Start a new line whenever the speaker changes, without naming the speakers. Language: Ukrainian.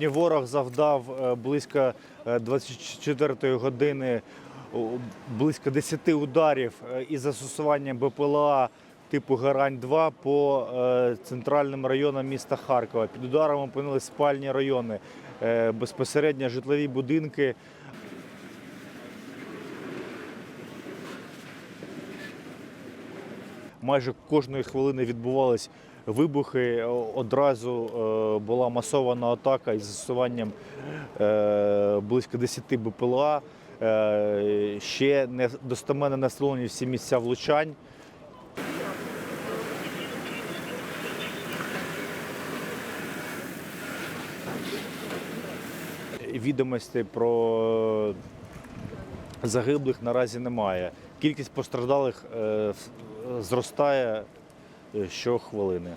Сьогодні ворог завдав е, близько е, 24 години близько 10 ударів е, із застосуванням БПЛА типу Гарань-2 по е, центральним районам міста Харкова. Під ударом опинились спальні райони, е, безпосередньо житлові будинки. Майже кожної хвилини відбувались вибухи. Одразу е, була масована атака із застосуванням е, близько 10 БПЛА. Е, Ще не достеменно встановлені всі місця влучань. Відомостей про загиблих наразі немає. Кількість постраждалих е, зростає е, щохвилини.